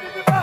Ready to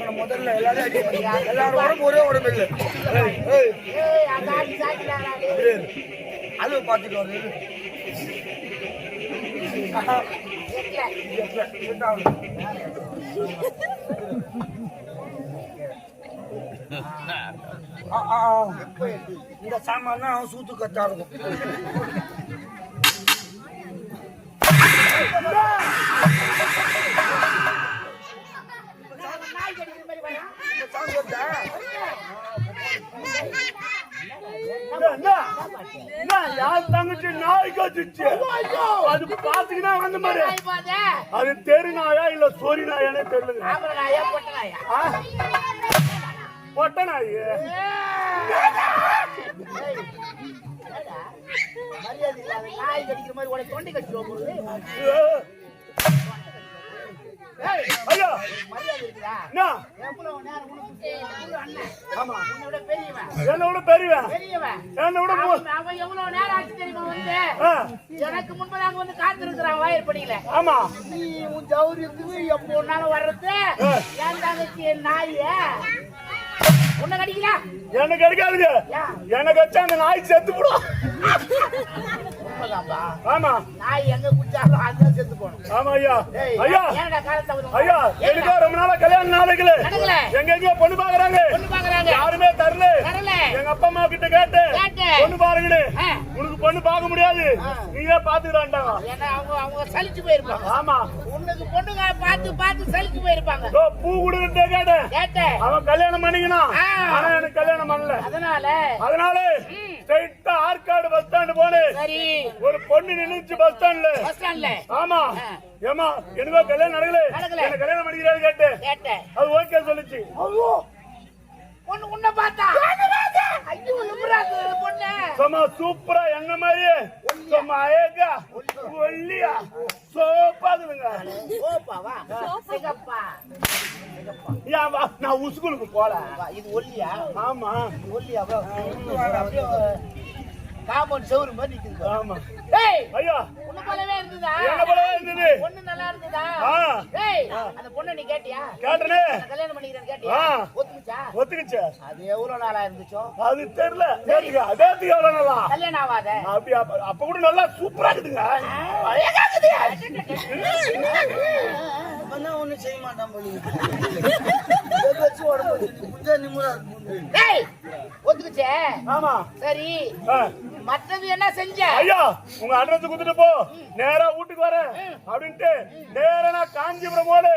அளவு முதல்ல எல்லாரும் அடி எல்லாரும் உடம்பு ஒரே உடம்பு இல்லை. ஏய், இந்த சாமான் தான் சூத்து கத்தா இருக்கும். மாதிரி அது தெரு நாயா இல்ல சொரி நாயானே தெரியல? பொட்டை நாய் ஐயா என்ன? ஆமா என்னை விட பெரியவன் என்னை? விட மூ- ஆ, எனக்கு முன்பதாக வந்து காத்திருக்கிறான் வாயிற்படியில ஆமா. நீ உன் எப்போ ஒன்னாலும் வர்றது? என் தங்கச்சி நாய? உன்னை கடிக்கிறா? எனக்கு அடிக்காதுங்க எனக்கு வச்சா அந்த நாய் செத்து போடும். ஆமா. நாய் எங்க குடிச்சாலும் அதான் ஆமா ஐயா. ஐயா ஐயா எனக்கோ ரொம்ப நாளா கல்யாணம் நடக்கல. எங்க எங்கேயோ பொண்ணு பாக்குறாங்க. பொண்ணு யாருமே தரல. எங்க அப்பா அம்மா கிட்ட கேட்டு. பொண்ணு பாருங்கன்னு. உனக்கு பொண்ணு பார்க்க முடியாது. நீயே பாத்துக்கிறான்டாங்க ஏன்னா அவங்க அவங்க சலிச்சு போயிருப்பாங்க. ஆமா. உனக்கு பொண்ணுங்க பார்த்து பார்த்து சலிச்சு போயிருப்பாங்க. பூ கொடுக்கிட்டே கேட்டேன். கேட்டேன். அவன் கல்யாணம் பண்ணிக்கணும். ஆனா எனக்கு கல்யாணம் பண்ணல. அதனால? அதனால ஸ்ட்ரைட்டா ஆற்காடு பஸ் ஸ்டாண்ட் போனேன். சரி. ஒரு பொண்ணு நின்னுச்சு பஸ் ஸ்டாண்ட்ல பஸ் ஸ்டாண்ட்ல ஆமா. ஏமா எனக்கோ கல்யாணம் நடக்கல. எனக்கு கல்யாணம் பண்ணிக்கிறாரு கேட்டேன். கேட்டேன். அது ஓகே சொல்லுச்சு. பொண்ணு உன்னை பார்த்தா? ஐயோ எப்படா பொண்ணு. சும்மா சூப்பரா என்ன மாதிரியே? அழகா ஒல்லியா சோப்பாதுங்க ஓப்பாவா சிகப்பா ஏன் வா, நான் உஸ்கூலுக்கு போல இது ஒல்லியா ஆமா இது ஒல்லியா வா. அப்படியே காம்பவுண்ட் செவுரு மாதிரி நிக்குது ஆமா. ஏய் ஐயா. உன்னை போலவே இருந்ததா? என்ன போல இருந்தது? பொண்ணு நல்லா இருந்ததா. ஏய் அந்த பொண்ணை நீ கேட்டியா? கேட்டனே. கல்யாணம் பண்ணிக்கிறேன்னு கேட்டியா. ஒத்துக்குச்சா? ஒத்துக்குச்சு. அது எவ்வளவு நாளா இருந்துச்சோ? அது தெரியல. நேத்துக்கு அதே எவ்வளவு நல்லா கல்யாணம் ஆகாத. அப்படி அப்ப கூட நல்லா சூப்பரா இருக்குதுங்க. ஒண்ணும் செய்ய மாட்டான் போல வச்சு உடம்பு குஞ்சா ஒத்துக்குச்சே? ஆமா. சரி. மற்றது என்ன செஞ்ச? ஐயா உங்க அட்ரஸ் குடுத்துட்டு போ. நேரா வீட்டுக்கு வரேன். அப்படின்ட்டு நேரா காஞ்சிபுரம் போடு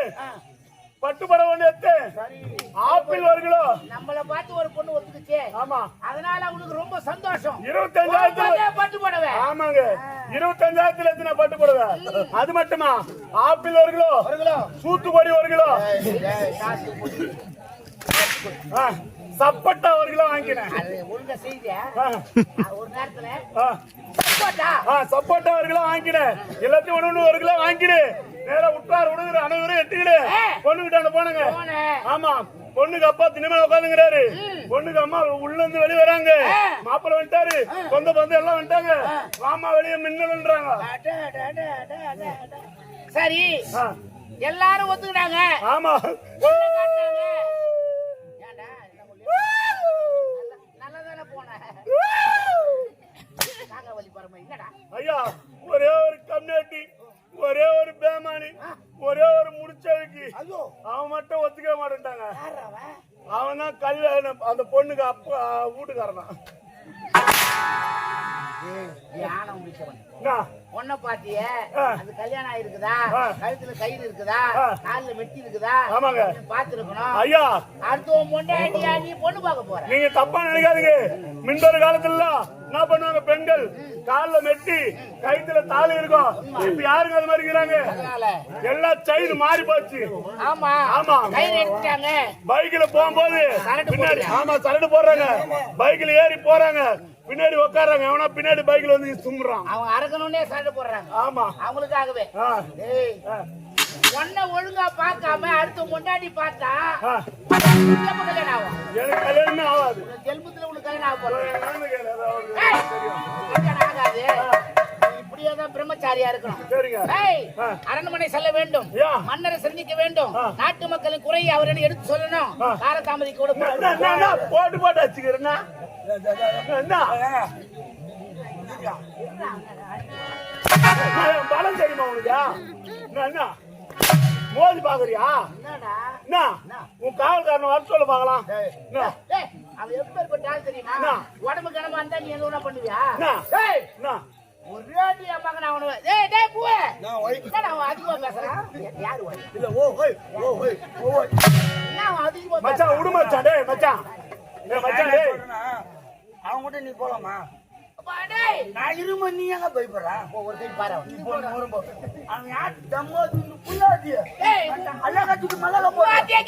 பட்டு படம் எடுத்து ஆப்பிள் ஒரு கிலோ நம்மள பார்த்து ஒரு பொண்ணு ஒத்துக்குச்சே. ஆமா. அதனால அவனுக்கு ரொம்ப சந்தோஷம். இருபத்தஞ்சாயிரத்துல பட்டு போடவே ஆமாங்க. இருபத்தஞ்சாயிரத்துல எத்தனை பட்டு போடுவேன் அது மட்டுமா? ஆப்பிள் ஒரு கிலோ சூத்துக்குடி ஒரு கிலோ சப்பட்டா ஒரு கிலோ அது ஒழுங்கா செய்த ஆ, ஒரு நேரத்துல. சப்போட்டா. சப்போட்டா ஒரு கிலோ வாங்கிக்கிறேன் எல்லாத்தையும் ஒண்ணு ஒரு கிலோ வாங்கிடு. நேரா விட்டார் விடுங்கிற அனைவரும் எடுத்துக்கிடு பொண்ணுகிட்ட போனுங்க. ஆமா பொண்ணுக்கு அப்பா தினமே உட்காந்துங்கிறாரு பொண்ணுக்கு அம்மா உள்ள இருந்து வெளிய வராங்க. மாப்பிள்ளை வந்துட்டாரு. சொந்த பந்தம் எல்லாம் வந்துட்டாங்க. மாமா வெளிய மின்னல்ன்றாங்க. சரி எல்லாரும் ஒத்துக்கிட்டாங்க. ஆமா? ஐயா ஒரே ஒரு கம்யூனிட்டி ஒரே ஒரு பேமானி ஒரே ஒரு முடிச்சதுக்கு அவன் மட்டும் ஒத்துக்க மாட்டேன்ட்டாங்க. அவன்? தான் கல்யாணம் அந்த அந்த பொண்ணுக்கு அப்பா வீட்டுக்காரனா தியானம் முடிச்சவன் பொண்ணை பாத்தியே? ஆ. அது கல்யாணம் ஆயிருக்குதா. கழுத்துல கயிறு இருக்குதா. கால்ல மெட்டி இருக்குதா? ஆமாங்க. பாத்துருக்கணும் ஐயா. அடுத்தவன் பொண்டாட்டியா நீ பொண்ணு பார்க்க போற. நீங்க தப்பா நினைக்காதீங்க. முன்பொரு காலத்துல என்ன பண்ணுவாங்க பெண்கள்? கால்ல மெட்டி கைத்துல தாலி இருக்கும். இப்ப யாருங்க அது மாதிரி இருக்கிறாங்க? எல்லாம் செயின் மாறி போச்சு. ஆமா. ஆமா. பைக்ல போகும்போது பின்னாடி. ஆமா சரடு போடுறாங்க. பைக்ல ஏறி போறாங்க. பின்னாடி உட்கார்றாங்க எவனா பின்னாடி பைக்ல வந்து தும்புறான் அவங்க அறக்கணும்னே சண்டை போடுறாங்க. ஆமா. அவங்களுக்காகவே. ஒன்ன ஒழுங்கா பார்க்காம அடுத்த முன்னாடி பார்த்தா கல்யாணம் ஆகும் எனக்கு கல்யாணமே ஆகாது. ஜென்மத்துல உனக்கு. கல்யாணம் ஆகாது. பிரம்மச்சாரியா இருக்கணும். அரண்மனை செல்ல வேண்டும். மன்னரை சந்திக்க வேண்டும். நாட்டு மக்களின் குறையை அவரிடம் எடுத்து சொல்லணும். காரதாமதி கூட என்ன, என்ன, என்ன, என்ன, போட்டு போட்டு வச்சுக்கிறேன்னா என்ன? பலம் தெரியுமா உனக்கு? என்ன, என்ன? மோதி பாக்குறியா என்ன? உன் காவல்காரனை வர சொல்ல என்ன? ஏய், அவன் எப்பேற்பட்ட தெரியுமா? என்ன? உடம்பு கிடமா இருந்தா நீ என்ன பண்ணுவியா என்ன? ஏய், என்ன ஒரே அடி மகன் அவனு ஏய் டேய் பூவே நான் ஒய் என்னடா அவன் அதிகமா பேசுறான் யாரு ஓய் இல்ல ஓ ஓய் ஓ ஓய் ஓ ஓய். என்ன அவன் அதிகமா மச்சான் பேசுறான்? விடு மச்சான் டேய் மச்சான். டேய் மச்சான் டேய். அவங்க கூட நீ போலாமா? அப்பா, டேய். நான் இரும நீ எங்க பயப்படுற? போ, ஒரு கை பாரு அவன். நீ போன அவன் யார்? தம்மோ துண்டு புள்ளாதி. ஏய் அழகா துட்டு மலக போற வாத்தியே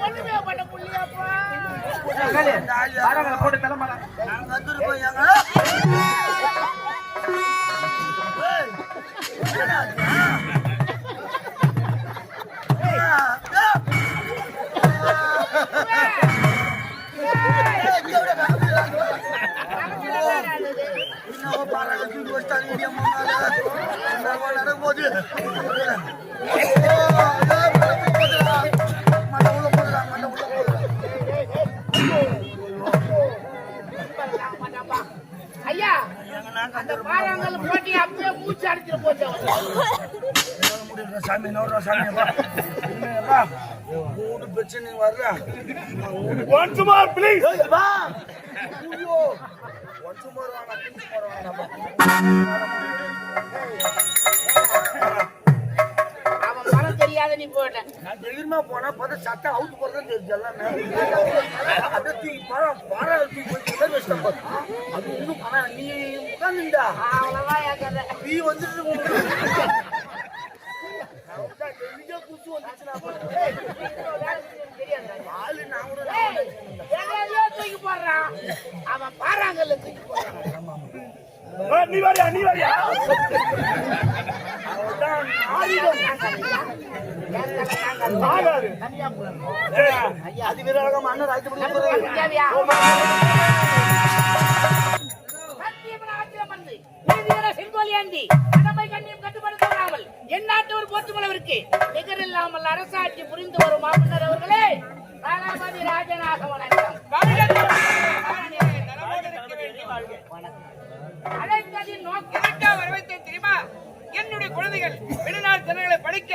ஒண்ணுமே பண்ண முடியலப்பா. நான் கத்துருப்போம் ஏங்க அந்த பாறாங்கல்ல போட்டி அப்படியே மூச்சு அடிச்சு போச்சு முடியல சாமி நோடுறா சாமி மூணு பிரச்சனை வரல ஒன்ஸ் மோர் ப்ளீஸ் வா. ஐயோ ஒன்ஸ் மோர் மோர் தெரியாத நீ போயிட்ட நான் தைரியமா போனா பார்த்தா சட்டை அவுத்து போறதா தெரிஞ்சு எல்லாமே அப்படியே தூக்கி பழம் பாறை தூக்கி போய் கிட்ட வச்சிட்டேன் பாரு. அது இன்னும் பணம். நீ உட்காந்துண்டா அவ்வளவுதான் என் கதை. நீ வந்துட்டு குசு வந்துச்சுன்னா ஆளு நான் கூட அவன் பாறாங்கல்ல தூக்கி போடுறான். ஆ, நீ வரியா நீ வரியா? அவன்தான் ஆயுதம். ஆகாது. அது வீரகம் அண்ணன் நிகரில்லாமல் அரசாட்சி புரிந்து வரும் மாமன்னர் அவர்களே ராணாபதி ராஜநாக வணக்கம். அழைத்ததின் நோக்கம் தெரியுமா? என்னுடைய குழந்தைகள் வெளிநாட்டு திறன்களை படிக்க